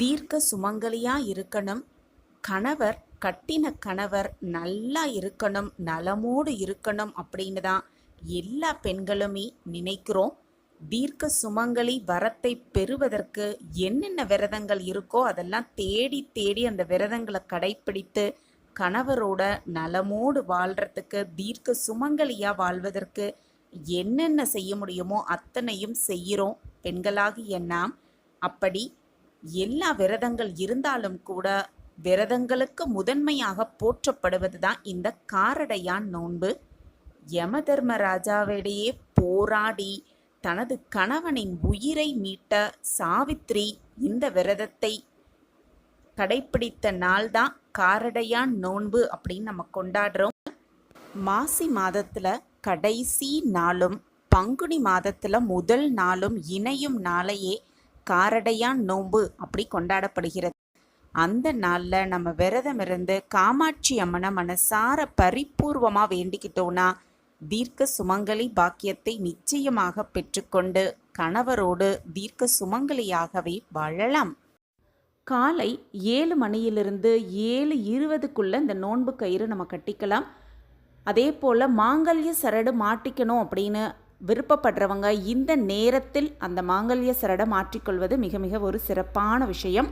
தீர்க்க சுமங்கலியா இருக்கணும். கணவர் கட்டின கணவர் நல்லா இருக்கணும் நலமோடு இருக்கணும் அப்படின்னு தான் எல்லா பெண்களுமே நினைக்கிறோம். தீர்க்க சுமங்கலி வரத்தை பெறுவதற்கு என்னென்ன விரதங்கள் இருக்கோ அதெல்லாம் தேடி தேடி அந்த விரதங்களை கடைப்பிடித்து கணவரோட நலமோடு வாழ்றதுக்கு தீர்க்க சுமங்கலியாக வாழ்வதற்கு என்னென்ன செய்ய முடியுமோ அத்தனையும் செய்கிறோம். பெண்களாகிய நாம் அப்படி எல்லா விரதங்கள் இருந்தாலும் கூட விரதங்களுக்கு முதன்மையாக போற்றப்படுவது தான் இந்த காரடையான் நோன்பு. யம தர்மராஜாவிடையே போராடி தனது கணவனின் உயிரை மீட்ட சாவித்ரி இந்த விரதத்தை கடைப்பிடித்த நாள்தான் காரடையான் நோன்பு அப்படின்னு நம்ம கொண்டாடுறோம். மாசி மாதத்துல கடைசி நாளும் பங்குனி மாதத்துல முதல் நாளும் இணையும் நாளையே காரடையான் நோன்பு அப்படி கொண்டாடப்படுகிறது. அந்த நாளில் நம்ம விரதம் இருந்து காமாட்சி அம்மனை மனசார பரிபூர்வமாக வேண்டிக்கிட்டோன்னா தீர்க்க சுமங்கலி பாக்கியத்தை நிச்சயமாக பெற்றுக்கொண்டு கணவரோடு தீர்க்க சுமங்கலியாகவே வாழலாம். காலை ஏழு மணியிலிருந்து ஏழு இருபதுக்குள்ளே இந்த நோன்பு கயிறு நம்ம கட்டிக்கலாம். அதே போல் மாங்கல்ய சரடு மாட்டிக்கணும் அப்படின்னு விருப்பப்படுறவங்க இந்த நேரத்தில் அந்த மாங்கல்ய சரடை மாற்றிக்கொள்வது மிக மிக ஒரு சிறப்பான விஷயம்.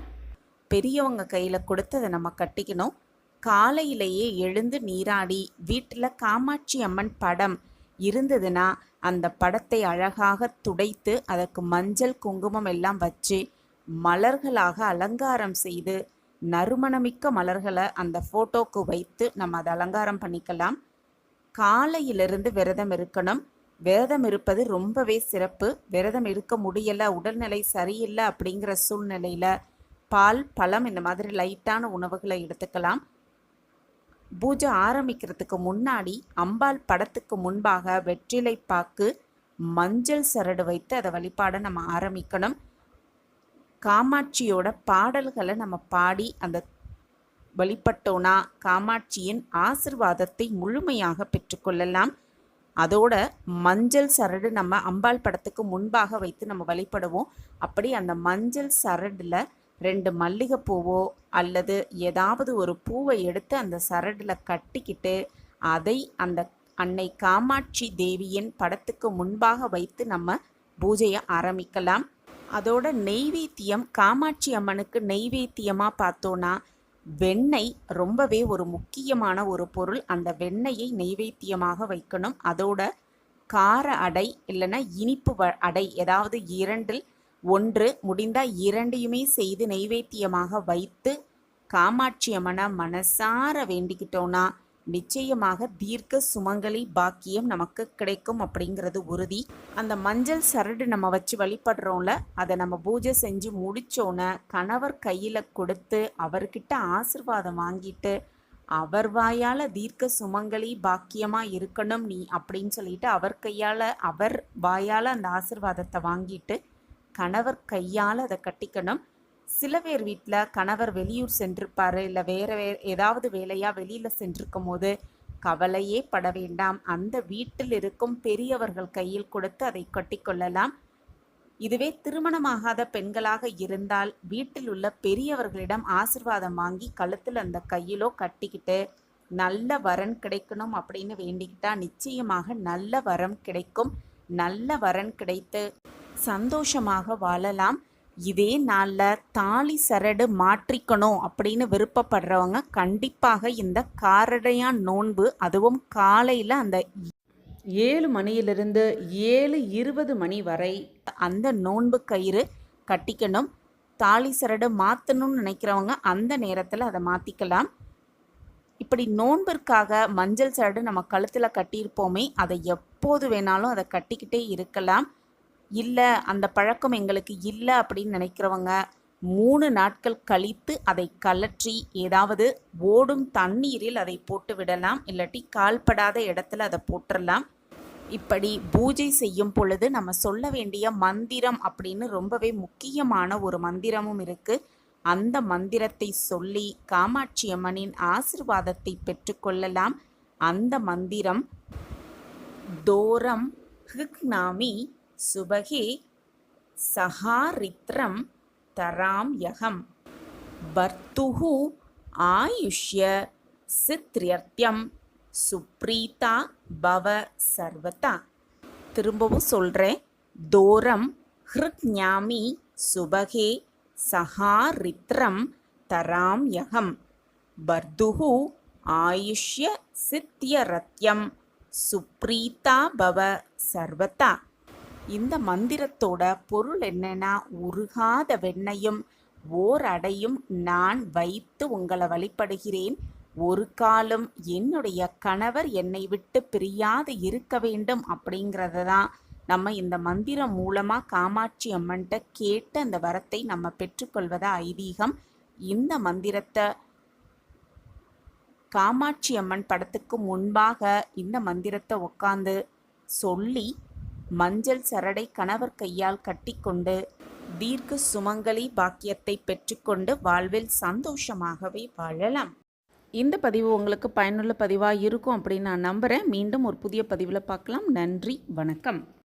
பெரியவங்க கையில் கொடுத்து அதை நம்ம கட்டிக்கணும். காலையிலேயே எழுந்து நீராடி வீட்டில் காமாட்சி அம்மன் படம் இருந்ததுன்னா அந்த படத்தை அழகாக துடைத்து அதற்கு மஞ்சள் குங்குமம் எல்லாம் வச்சு மலர்களாக அலங்காரம் செய்து நறுமணமிக்க மலர்களை அந்த ஃபோட்டோக்கு வைத்து நம்ம அதை அலங்காரம் பண்ணிக்கலாம். காலையிலிருந்து விரதம் இருக்கணும். விரதம் இருப்பது ரொம்பவே சிறப்பு. விரதம் இருக்க முடியலை உடல்நிலை சரியில்லை அப்படிங்கிற சூழ்நிலையில் பால் பழம் இந்த மாதிரி லைட்டான உணவுகளை எடுத்துக்கலாம். பூஜை ஆரம்பிக்கிறதுக்கு முன்னாடி அம்பாள் படத்துக்கு முன்பாக வெற்றிலை பாக்கு மஞ்சள் சரடு வைத்து அதை வழிபாட நம்ம ஆரம்பிக்கணும். காமாட்சியோட பாடல்களை நம்ம பாடி அந்த வழிபட்டோனா காமாட்சியின் ஆசிர்வாதத்தை முழுமையாக பெற்றுக்கொள்ளலாம். அதோட மஞ்சள் சரடு நம்ம அம்பாள் படத்துக்கு முன்பாக வைத்து நம்ம வழிபடுவோம். அப்படி அந்த மஞ்சள் சரடில் ரெண்டு மல்லிகைப்பூவோ அல்லது ஏதாவது ஒரு பூவை எடுத்து அந்த சரடில் கட்டிக்கிட்டு அதை அந்த அன்னை காமாட்சி தேவியின் படத்துக்கு முன்பாக வைத்து நம்ம பூஜையை ஆரம்பிக்கலாம். அதோட நெய்வேத்தியம் காமாட்சி அம்மனுக்கு நெய்வேத்தியமாக பார்த்தோன்னா வெண்ணெய் ரொம்பவே ஒரு முக்கியமான ஒரு பொருள். அந்த வெண்ணெயை நெய்வேத்தியமாக வைக்கணும். அதோட கார அடை இல்லைன்னா இனிப்பு வ அடை ஏதாவது இரண்டில் ஒன்று முடிந்தால் இரண்டையுமே செய்து நெய்வேத்தியமாக வைத்து காமாட்சி அம்மனை மனசார வேண்டிக்கிட்டோன்னா நிச்சயமாக தீர்க்க சுமங்கலி பாக்கியம் நமக்கு கிடைக்கும் அப்படிங்கிறது உறுதி. அந்த மஞ்சள் சரடு நம்ம வச்சு வழிபடுறோம்ல அதை நம்ம பூஜை செஞ்சு முடிச்சோன்னே கணவர் கையில் கொடுத்து அவர்கிட்ட ஆசிர்வாதம் வாங்கிட்டு அவர் வாயால் தீர்க்க சுமங்கலி பாக்கியமாக இருக்கணும் நீ அப்படின்னு சொல்லிட்டு அவர் கையால் அவர் வாயால் அந்த ஆசிர்வாதத்தை வாங்கிட்டு கணவர் கையால் அதை கட்டிக்கணும். சில பேர் வீட்டில் கணவர் வெளியூர் சென்றிருப்பார் இல்லை வேறு வே ஏதாவது வேலையாக வெளியில் சென்றிருக்கும் போது கவலையே பட வேண்டாம். அந்த வீட்டில் இருக்கும் பெரியவர்கள் கையில் கொடுத்து அதை கட்டிக்கொள்ளலாம் இதுவே திருமணமாகாத பெண்களாக இருந்தால் வீட்டில் உள்ள பெரியவர்களிடம் ஆசிர்வாதம் வாங்கி கழுத்தில் அந்த கையிலோ கட்டிக்கிட்டு நல்ல வரன் கிடைக்கணும் அப்படின்னு வேண்டிக்கிட்டா நிச்சயமாக நல்ல வரம் கிடைக்கும். நல்ல வரன் கிடைத்து சந்தோஷமாக வாழலாம். இதே நாளில் தாலி சரடு மாற்றிக்கணும் அப்படின்னு விருப்பப்படுறவங்க கண்டிப்பாக இந்த காரடையான் நோன்பு அதுவும் காலையில் அந்த ஏழு மணியிலிருந்து ஏழு இருபது மணி வரை அந்த நோன்பு கயிறு கட்டிக்கணும். தாலி சரடு மாற்றணும்னு நினைக்கிறவங்க அந்த நேரத்தில் அதை மாற்றிக்கலாம் இப்படி நோன்பிற்காக மஞ்சள் சரடு நம்ம கழுத்தில் கட்டியிருப்போமே அதை எப்போது வேணாலும் அதை கட்டிக்கிட்டே இருக்கலாம். இல்லை அந்த பழக்கம் எங்களுக்கு இல்லை அப்படின்னு நினைக்கிறவங்க மூணு நாட்கள் கழித்து அதை கலற்றி ஏதாவது ஓடும் தண்ணீரில் அதை போட்டு விடலாம் இல்லாட்டி கால்படாத இடத்துல அதை போட்டுடலாம் இப்படி பூஜை செய்யும் பொழுது நம்ம சொல்ல வேண்டிய மந்திரம் அப்படின்னு ரொம்பவே முக்கியமான ஒரு மந்திரமும் இருக்குது அந்த மந்திரத்தை சொல்லி காமாட்சி அம்மனின் ஆசிர்வாதத்தை பெற்றுக்கொள்ளலாம் அந்த மந்திரம் தோரம் ஹிக்னாமி சுபகி சஹாரித்ரம் தராம் யகம் பர்த்துஹு ஆயுஷ்ய சித்ரியர்த்தியம் சுப்ரீதா பவ சர்வதா திரும்பவும் சொல்கிறேன் தோரம் ஹிருத்ஞாமி சுபகே சஹாரித்ரம் தராம் யகம்। பர்துஹு ஆயுஷ்ய சித்தியரத்யம் சுப்ரீதா பவ சர்வதா। இந்த மந்திரத்தோட பொருள் என்னன்னா உருகாத வெண்ணையும் ஓர் அடையும் நான் வைத்து உங்களை வழிபடுகிறேன். ஒரு காலம் என்னுடைய கணவர் என்னை விட்டு பிரியாது இருக்க வேண்டும் அப்படிங்கிறத தான் நம்ம இந்த மந்திரம் மூலமாக காமாட்சி அம்மன்கிட்ட கேட்டு அந்த வரத்தை நம்ம பெற்றுக்கொள்வதா ஐதீகம். இந்த மந்திரத்தை காமாட்சி அம்மன் படத்துக்கு முன்பாக இந்த மந்திரத்தை உட்காந்து சொல்லி மஞ்சள் சரடை கணவர் கையால் கட்டிக்கொண்டு தீர்க்க சுமங்கலி பாக்கியத்தை பெற்றுக்கொண்டு வாழ்வில் சந்தோஷமாகவே வாழலாம். இந்த பதிவு உங்களுக்கு பயனுள்ள பதிவாக இருக்கும் அப்படின்னு நான் நம்புகிறேன் மீண்டும் ஒரு புதிய பதிவில் பார்க்கலாம். நன்றி. வணக்கம்.